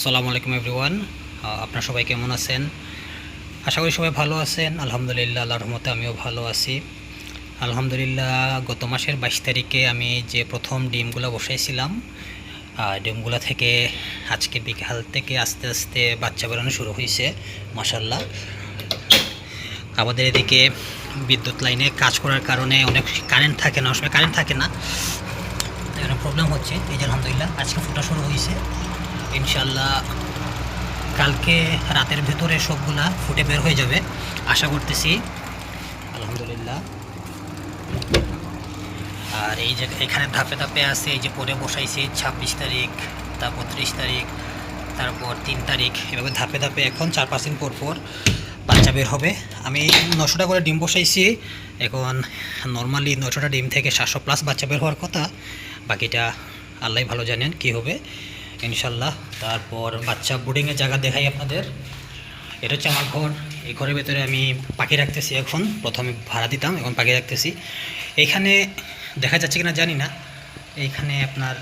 আসসালামু আলাইকুম এভরিওয়ান। আপনার সবাই কেমন আছেন? আশা করি সবাই ভালো আছেন। আলহামদুলিল্লাহ, আল্লাহর রহমতে আমিও ভালো আছি। আলহামদুলিল্লাহ, গত মাসের বাইশ তারিখে আমি যে প্রথম ডিমগুলো বসাইছিলাম ডিমগুলো থেকে আজকে বিকাল থেকে আস্তে আস্তে বাচ্চা বেরোনো শুরু হয়েছে মাসাল্লাহ আমাদের এদিকে বিদ্যুৎ লাইনে কাজ করার কারণে অনেক কারেন্ট থাকে না অনেক সময় কারেন্ট থাকে না। প্রবলেম হচ্ছে। এই যে আলহামদুলিল্লাহ, আজকে ফোটা শুরু হয়েছে ইনশাল্লাহ কালকে রাতের ভেতরে সবগুলা ফুটে বের হয়ে যাবে। আশা করতেছি, আলহামদুলিল্লাহ। আর এই যে এখানে ধাপে ধাপে আছে, এই যে পরে বসাইছি, ছাব্বিশ তারিখ, তারপর ত্রিশ তারিখ, তারপর তিন তারিখ, এভাবে ধাপে ধাপে এখন চার পাঁচ দিন পর পর বাচ্চা বের হবে। আমি নশোটা করে ডিম বসাইছি, এখন নর্মালি নশোটা ডিম থেকে সাতশো প্লাস বাচ্চা বের হওয়ার কথা, বাকিটা আল্লাহ ভালো জানেন কি হবে। ইনশাল্লাহ। তারপর বাচ্চা বোর্ডিংয়ের জায়গা দেখাই আপনাদের। এটা হচ্ছে আমার ঘর। এই ঘরের ভেতরে আমি পাখি রাখতেছি এখন। প্রথমে ভাড়া দিতাম, এখন পাখি রাখতেছি। এইখানে দেখা যাচ্ছে কিনা জানি না। এইখানে আপনার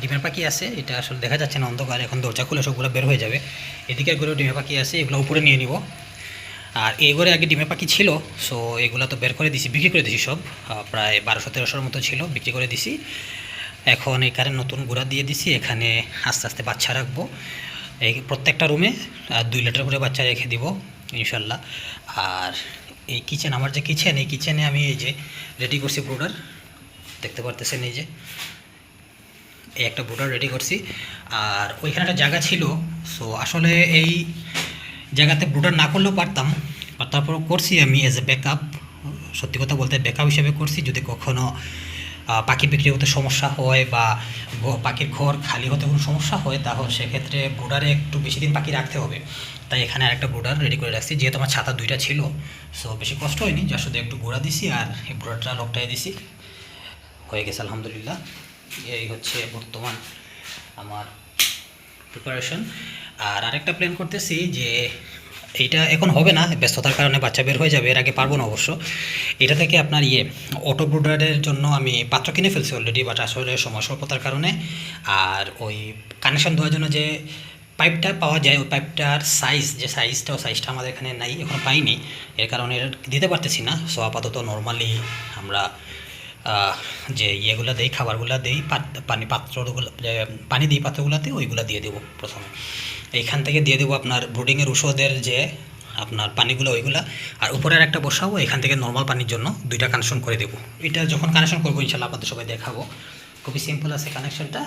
ডিমের পাখি আছে। এটা আসলে দেখা যাচ্ছে না অন্ধকার। এখন দরজা খুলে সবগুলো বের হয়ে যাবে। এদিকের ঘরেও ডিমের পাখি আছে। এগুলো উপরে নিয়ে নিব। আর এই ঘরে আগে ডিমের পাখি ছিল। সো এগুলো তো বের করে দিছি, বিক্রি করে দিছি সব। প্রায় বারোশো তেরোশোর মতো ছিল। বিক্রি করে দিছি। এখন এখানে নতুন গুঁড়া দিয়ে দিছি এখানে আস্তে আস্তে বাচ্চা রাখব। এই প্রত্যেকটা রুমে দুই লিটার করে বাচ্চা রেখে দিব ইনশাল্লাহ আর এই কিচেন আমার যে কিচেন এই কিচেনে আমি এই যে রেডি করছি ব্রোডার দেখতে পারতেছেন এই যে। এই একটা ব্রোডার রেডি করছি। আর ওইখানে একটা জায়গা ছিল সো আসলে এই জায়গাতে ব্রোডার না করলেও পারতাম। আর করছি আমি এজ এ ব্যাকআপ সত্যি কথা বলতে ব্যাকআপ হিসেবে করছি যদি কখনো আহ, পাখি বিক্রি হতে সমস্যা হয় বা পাখির ঘর খালি হতে কোনো সমস্যা হয়, তাহলে সেক্ষেত্রে ব্রোডারে একটু বেশি দিন পাখি রাখতে হবে। তাই এখানে আরেকটা ব্রোডার রেডি করে রাখছি, যেহেতু আমার ছাতা দুইটা ছিল সো বেশি কষ্ট হয়নি যা শুধু একটু গোড়া দিছি আর এই ব্রোডারটা লকটাই দিছি। হয়ে গেছে, আলহামদুলিল্লাহ। এই হচ্ছে বর্তমান আমার প্রিপারেশন আর আরেকটা প্ল্যান করতেছি যে এইটা এখন হবে না, ব্যস্ততার কারণে বাচ্চা বের হয়ে যাবে, এর আগে পারব না অবশ্য। এটা থেকে আপনার ইয়ে অটো ব্রুডারের জন্য আমি পাত্র কিনে ফেলছি অলরেডি বাট আসলে সময় স্বল্পতার কারণে। আর ওই কানেকশন দেওয়ার জন্য যে পাইপটা পাওয়া যায়, ওই পাইপটার সাইজ যে সাইজটা ও সাইজটা আমাদের এখানে নাই, এখনও পাইনি। এর কারণে এটা দিতে পারতেছি না। সো আপাতত নর্মালি আমরা যে ইয়েগুলো দেই, খাবারগুলো দেই পানি পাত্রগুলো পানি দিই পাত্রগুলোতে, ওইগুলো দিয়ে দেবো প্রথমে। এইখান থেকে দিয়ে দেবো আপনার ব্রুডিংয়ের ওষুধের যে আপনার পানিগুলো, ওইগুলা। আর উপরের একটা বসাবো এখান থেকে নর্মাল পানির জন্য দুইটা কানেকশন করে দেবো। এটা যখন কানেকশন করব, ইনশাল্লাহ আপনাদের সবাই দেখাবো। খুবই সিম্পল আছে কানেকশনটা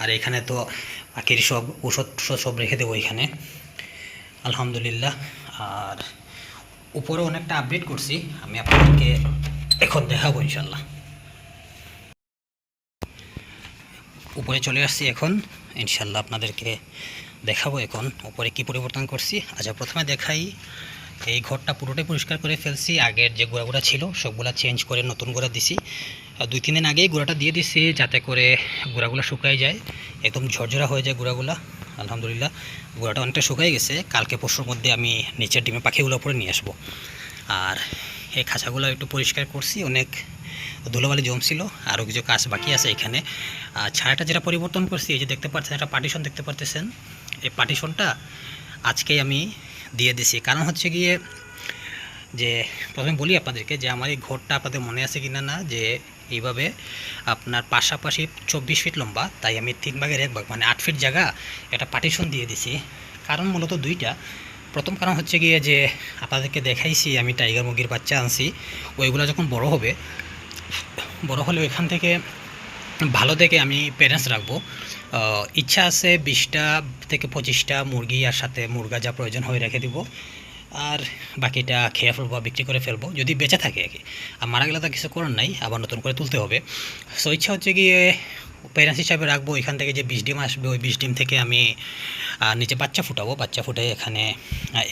আর এখানে তো বাকির সব ওষুধ সব রেখে দেবো এখানে। আলহামদুলিল্লাহ। আর উপরে অনেকটা আপডেট করছি। আমি আপনাদেরকে এখন দেখাবো ইনশাল্লাহ। উপরে চলে আসছি এখন। ইনশাল্লাহ আপনাদেরকে দেখাবো এখন উপরে কি পরিবর্তন করছি। আচ্ছা প্রথমে দেখাই, এই ঘরটা পুরোটাই পরিষ্কার করে ফেলছি। আগের যে গোড়াগুড়া ছিল, সবগুলা চেঞ্জ করে নতুন গোড়া দিছি। দুই, তিন দিন আগেই গোড়াটা দিয়ে দিছি, যাতে করে গোড়াগুলো শুকাই যায়। একদম ঝরঝরা হয়ে যায় গোড়াগুলা, আলহামদুলিল্লাহ। গোড়াটা অনেকটা শুকাই গেছে। কালকে পরশুর মধ্যে আমি নিচের ডিমে পাখিগুলো উপরে নিয়ে আসব। আর এই খাঁচাগুলো একটু পরিষ্কার করছি, অনেক ধুলোবালি জমছিল আরও কিছু কাজ বাকি আছে এখানে। আর ছায়াটা যেটা পরিবর্তন করছি, এই যে দেখতে পাচ্ছেন, একটা পার্টিশন দেখতে পারতেছেন এই পার্টিশনটা আজকেই আমি দিয়ে দিছি। কারণ হচ্ছে গিয়ে যে প্রথমে বলি আপনাদেরকে যে আমার এই ঘরটা আপনাদের মনে আছে কি না না যে এইভাবে আপনার পাশাপাশি চব্বিশ ফিট লম্বা, তাই আমি তিন ভাগের এক ভাগ মানে আট ফিট জায়গা একটা পার্টিশন দিয়ে দিছি। কারণ মূলত দুইটা। প্রথম কারণ হচ্ছে গিয়ে যে আপনাদেরকে দেখাইছি, আমি টাইগার মুরগির বাচ্চা আনছি, ওইগুলো যখন বড় হবে বড় হলে এখান থেকে ভালো দেখে আমি প্যারেন্টস রাখব। ইচ্ছা আছে বিশটা থেকে পঁচিশটা মুরগি আর সাথে মুরগা যা প্রয়োজন হয়ে রেখে দিব। আর বাকিটা খেয়ে ফেলব, বিক্রি করে ফেলব, যদি বেঁচে থাকে আর কি। আর মারা গেলে তো কিছু করার নাই, আবার নতুন করে তুলতে হবে। সো ইচ্ছা হচ্ছে গিয়ে প্যারেন্টস হিসাবে রাখব, এখান থেকে যে বিশ ডিম আসবে, ওই বিশ ডিম থেকে আমি নিচে বাচ্চা ফুটাবো। বাচ্চা ফুটে এখানে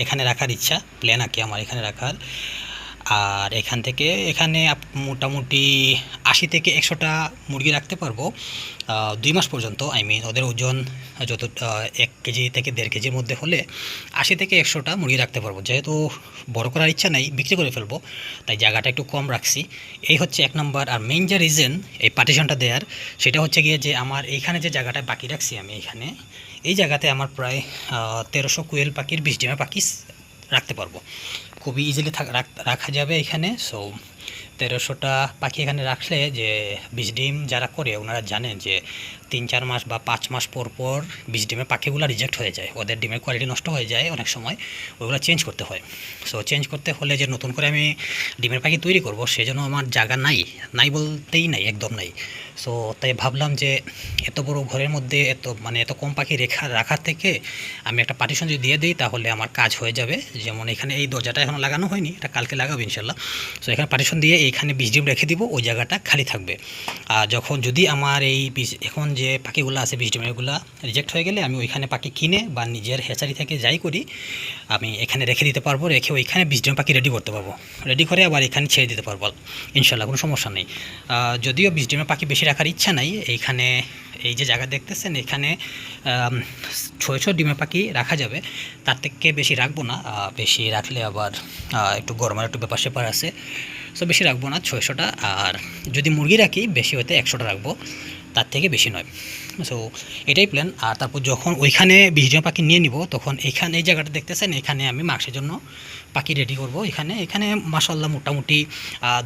এখানে রাখার ইচ্ছা প্ল্যান আর কি আমার এখানে রাখার। আর এখান থেকে, এখানে মোটামুটি আশি থেকে একশোটা মুরগি রাখতে পারব দুই মাস পর্যন্ত আই মিন ওদের ওজন যত এক কেজি থেকে দেড় কেজির মধ্যে হলে আশি থেকে একশোটা মুরগি রাখতে পারব। যেহেতু বড় করার ইচ্ছা নাই, বিক্রি করে ফেলব, তাই জায়গাটা একটু কম রাখছি। এই হচ্ছে এক নম্বর, আর মেইন যে রিজন এই পার্টিশনটা দেওয়ার সেটা হচ্ছে গিয়ে যে আমার এইখানে যে জায়গাটা বাকি রাখছি আমি এইখানে এই জায়গাতে আমার প্রায় তেরোশো কুয়েল পাখির বিশ ডিমের পাখি রাখতে পারব। খুবই ইজিলি রাখা যাবে এখানে। সো তেরোশোটা পাখি এখানে রাখলে যে বিষ ডিম যারা করে, ওনারা জানেন যে তিন, চার মাস বা পাঁচ মাস পর পর বিষ ডিমের পাখিগুলো রিজেক্ট হয়ে যায়। ওদের ডিমের কোয়ালিটি নষ্ট হয়ে যায় অনেক সময় ওগুলো চেঞ্জ করতে হয়। সো চেঞ্জ করতে হলে যে নতুন করে আমি ডিমের পাখি তৈরি করব, সেজন্য আমার জায়গা নাই। নাই বলতেই নাই, একদম নাই। সো তাই ভাবলাম যে এত বড় ঘরের মধ্যে এত মানে এত কম পাখি রেখা, রাখার থেকে আমি একটা পার্টিশন যদি দিয়ে দিই, তাহলে আমার কাজ হয়ে যাবে। যেমন এখানে এই দরজাটা এখনও লাগানো হয়নি, এটা কালকে লাগাবো ইনশাল্লাহ। সো এখানে পার্টিশন দিয়ে এইখানে বিষ ডিম রেখে দিব, ওই জায়গাটা খালি থাকবে। আর যখন যদি আমার এই এখন যে পাখিগুলো আছে বিষ ডিমেরগুলো রিজেক্ট হয়ে গেলে আমি ওইখানে পাখি কিনে বা নিজের হেচারি থেকে যাই করি, আমি এখানে রেখে দিতে পারব, রেখে ওইখানে বিষ ডিম পাখি রেডি করতে পারব। রেডি করে আবার এখানে ছেড়ে দিতে পারব, ইনশাল্লাহ কোনো সমস্যা নেই। যদিও বিষ ডিমের পাখি বেশি রাখার ইচ্ছা নাই। এইখানে এই যে জায়গা দেখতেছেন, এখানে ছয় ছয় ডিমের পাখি রাখা যাবে। তার থেকে বেশি রাখব না। বেশি রাখলে আবার একটু গরমের একটু ব্যাপার স্যাপার আছে। সো বেশি রাখব না ছয়শোটা। আর যদি মুরগি রাখি, বেশি হতে একশোটা রাখব। তার থেকে বেশি নয়। সো এটাই প্ল্যান আর তারপর যখন ওইখানে বিশ ডিমের পাখি নিয়ে নিব, তখন এখানে এই জায়গাটা দেখতেছেন, এখানে আমি মাংসের জন্য পাখি রেডি করব। এখানে এখানে মাসাল্লাহ মোটামুটি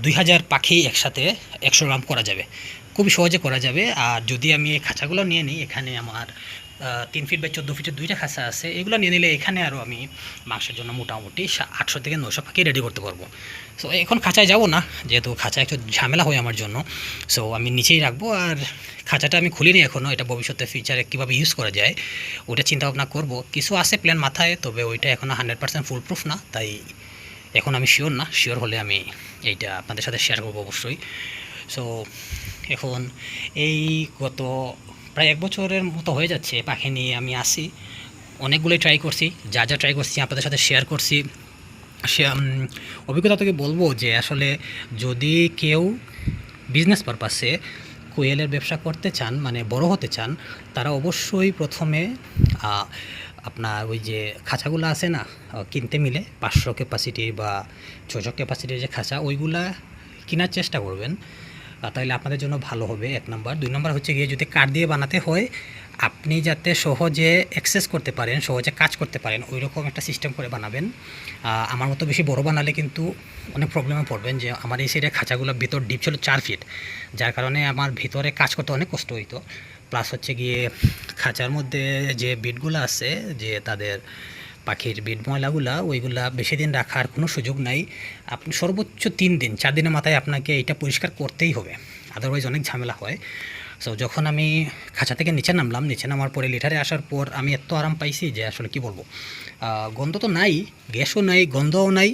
দুই হাজার পাখি একসাথে একশো গ্রাম করা যাবে। খুবই সহজে করা যাবে। আর যদি আমি এই খাঁচাগুলো নিয়ে নিই, এখানে আমার তিন ফিট বাই চোদ্দ ফিটের দুইটা খাঁচা আছে। এগুলো নিয়ে নিলে এখানে আরও আমি মাংসের জন্য মোটামুটি আটশো থেকে নশো পাখি রেডি করতে পারব। সো এখন খাঁচায় যাব না, যেহেতু খাঁচা একটু ঝামেলা হয় আমার জন্য। সো আমি নিচেই রাখব, আর খাঁচাটা আমি খুলিনি এখনও এটা ভবিষ্যতে ফিউচারে কীভাবে ইউজ করা যায়, ওটা চিন্তা ভাবনা করব। কিছু আছে প্ল্যান মাথায়, তবে ওইটা এখনও হান্ড্রেড পার্সেন্ট ফুল প্রুফ না, তাই এখন আমি শিওর না। শিওর হলে আমি এইটা আপনাদের সাথে শেয়ার করব অবশ্যই। সো এখন এই গত প্রায় এক বছরের মতো হয়ে যাচ্ছে পাখি নিয়ে আমি আসি। অনেকগুলোই ট্রাই করছি, যা যা ট্রাই করছি আপনাদের সাথে শেয়ার করছি। সে অভিজ্ঞতা থেকে বলব যে আসলে যদি কেউ বিজনেস পারপাসে কোয়েলের ব্যবসা করতে চান মানে বড় হতে চান, তারা অবশ্যই প্রথমে আপনার ওই যে খাঁচাগুলো আছে না কিনতে মিলে পাঁচশো ক্যাপাসিটি বা ছশো ক্যাপাসিটির যে খাঁচা, ওইগুলা কেনার চেষ্টা করবেন। তাহলে আপনাদের জন্য ভালো হবে, এক নম্বর। দুই নম্বর হচ্ছে গিয়ে যদি কাঠ দিয়ে বানাতে হয়, আপনি যাতে সহজে অ্যাক্সেস করতে পারেন, সহজে কাজ করতে পারেন ওই রকম একটা সিস্টেম করে বানাবেন। আমার মতো বেশি বড় বানালে কিন্তু অনেক প্রবলেমে পড়বেন যে আমার এই সাইডে খাঁচাগুলো ভিতর ডিপ ছিল চার ফিট যার কারণে আমার ভিতরে কাজ করতে অনেক কষ্ট হইতো। প্লাস হচ্ছে গিয়ে খাঁচার মধ্যে যে বিটগুলো আছে, যে তাদের পাখির বিট ময়লাগুলা, ওইগুলা বেশি দিন রাখার কোনো সুযোগ নাই। আপনি সর্বোচ্চ তিন দিন, চার দিনের মাথায় আপনাকে এটা পরিষ্কার করতেই হবে। আদারওয়াইজ অনেক ঝামেলা হয়। সো যখন আমি খাঁচা থেকে নিচে নামলাম, নিচে নামার পরে লিটারে আসার পর আমি এত আরাম পাইছি যে আসলে কি বলব? গন্ধ তো নাই, গ্যাসও নাই, গন্ধও নাই।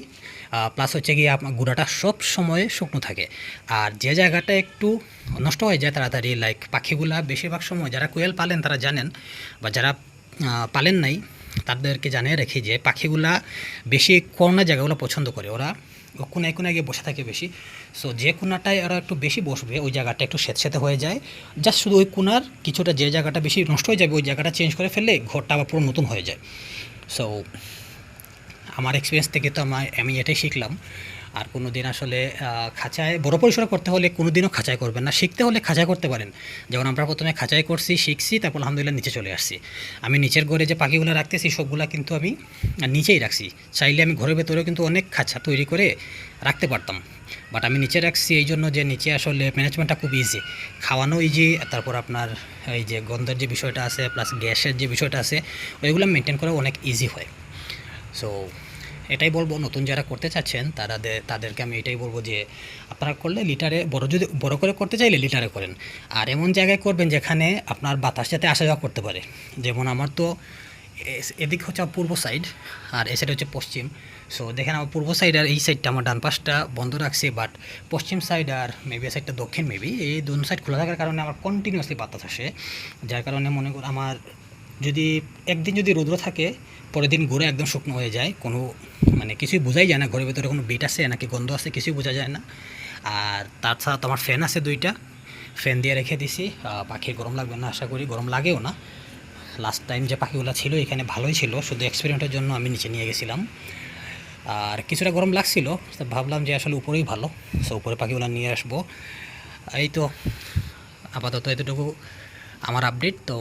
প্লাস হচ্ছে গিয়ে আপনার গুঁড়াটা সব সময় শুকনো থাকে। আর যে জায়গাটা একটু নষ্ট হয়ে যায় তাড়াতাড়ি লাইক পাখিগুলা বেশিরভাগ সময় যারা কোয়েল পালেন তারা জানেন, বা যারা পালেন নাই তাদেরকে জানিয়ে রেখে যে পাখিগুলা বেশি কোনা জায়গাগুলো পছন্দ করে। ওরা কোনায় কোনায় গিয়ে বসে থাকে বেশি। সো যে কোনাটায় ওরা একটু বেশি বসবে, ওই জায়গাটা একটু স্যাঁতস্যাঁতে হয়ে যায়। জাস্ট শুধু ওই কোনার কিছুটা যে জায়গাটা বেশি নষ্ট হয়ে যাবে, ওই জায়গাটা চেঞ্জ করে ফেললে ঘরটা আবার পুরো নতুন হয়ে যায়। সো আমার এক্সপিরিয়েন্স থেকে তো আমার আমি এটাই শিখলাম। আর কোনো দিন আসলে খাঁচায়, বড় পরিসরে করতে হলে কোনো দিনও খাঁচায় করবেন না। শিখতে হলে খাঁচায় করতে পারেন। যেমন আমরা প্রথমে খাঁচায় করছি, শিখছি, তারপর আলহামদুলিল্লাহ নিচে চলে আসছি। আমি নিচের ঘরে যে পাখিগুলো রাখতেছি, সবগুলা কিন্তু আমি নিচেই রাখছি। চাইলে আমি ঘরের ভেতরেও কিন্তু অনেক খাঁচা তৈরি করে রাখতে পারতাম। বাট আমি নিচে রাখছি এই জন্য যে নিচে আসলে ম্যানেজমেন্টটা খুব ইজি খাওয়ানো ইজি তারপর আপনার এই যে গন্ধের যে বিষয়টা আছে প্লাস গ্যাসের যে বিষয়টা আছে, ওইগুলো মেনটেন করা অনেক ইজি হয়। সো এটাই বলব, নতুন যারা করতে চাচ্ছেন, তারা তাদেরকে আমি এটাই বলব যে, আপনারা করলে লিটারে বড় যদি, বড় করে করতে চাইলে লিটারে করেন। আর এমন জায়গায় করবেন যেখানে আপনার বাতাস যাতে আসা যাওয়া করতে পারে। যেমন আমার তো এদিক হচ্ছে পূর্ব সাইড আর এ সাইড হচ্ছে পশ্চিম। সো দেখেন আমার পূর্ব সাইড আর এই সাইডটা আমার ডান পাশটা বন্ধ রাখছি but Paschim side R maybe সাইডটা দক্ষিণ মেবি এই দুন সাইড খোলা থাকার কারণে আমার কন্টিনিউয়াসলি বাতাস আসে। যার কারণে মনে কর, আমার যদি একদিন যদি রৌদ্র থাকে, পরের দিন ঘুরে একদম শুকনো হয়ে যায়, কোনো মানে কিছুই বোঝাই যায় না, ঘরের ভিতরে কোনো বিট আছে নাকি গন্ধ আছে, কিছুই বোঝা যায় না। আর তাছাড়া তো আমার ফ্যান আছে দুইটা ফ্যান দিয়ে রেখে দিছি। পাখির গরম লাগবে না, আশা করি। গরম লাগেও না। লাস্ট টাইম যে পাখিগুলো ছিল, এখানে ভালোই ছিল। শুধু এক্সপেরিমেন্টের জন্য আমি নিচে নিয়ে গেছিলাম। আর কিছুটা গরম লাগছিল ভাবলাম যে আসলে উপরেই ভালো। সো উপরে পাখিগুলো নিয়ে আসব। এই তো, আপাতত এতটুকু। আমার আপডেট তো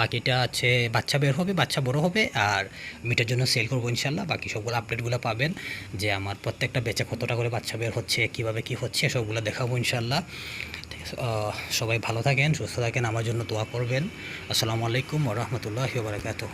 বাকিটা আছে, বাচ্চা বের হবে, বাচ্চা বড় হবে, আর মিটার জন্য সেল করব ইনশাল্লাহ। বাকি সবগুলো আপডেটগুলো পাবেন, যে আমার প্রত্যেকটা বেচে কতটা করে বাচ্চা বের হচ্ছে, কীভাবে কি হচ্ছে, সবগুলো দেখাবো ইনশাল্লাহ। সবাই ভালো থাকেন, সুস্থ থাকেন, আমার জন্য দোয়া করবেন। আসসালামু আলাইকুম রহমতুল্লাহ বারকাতুহ।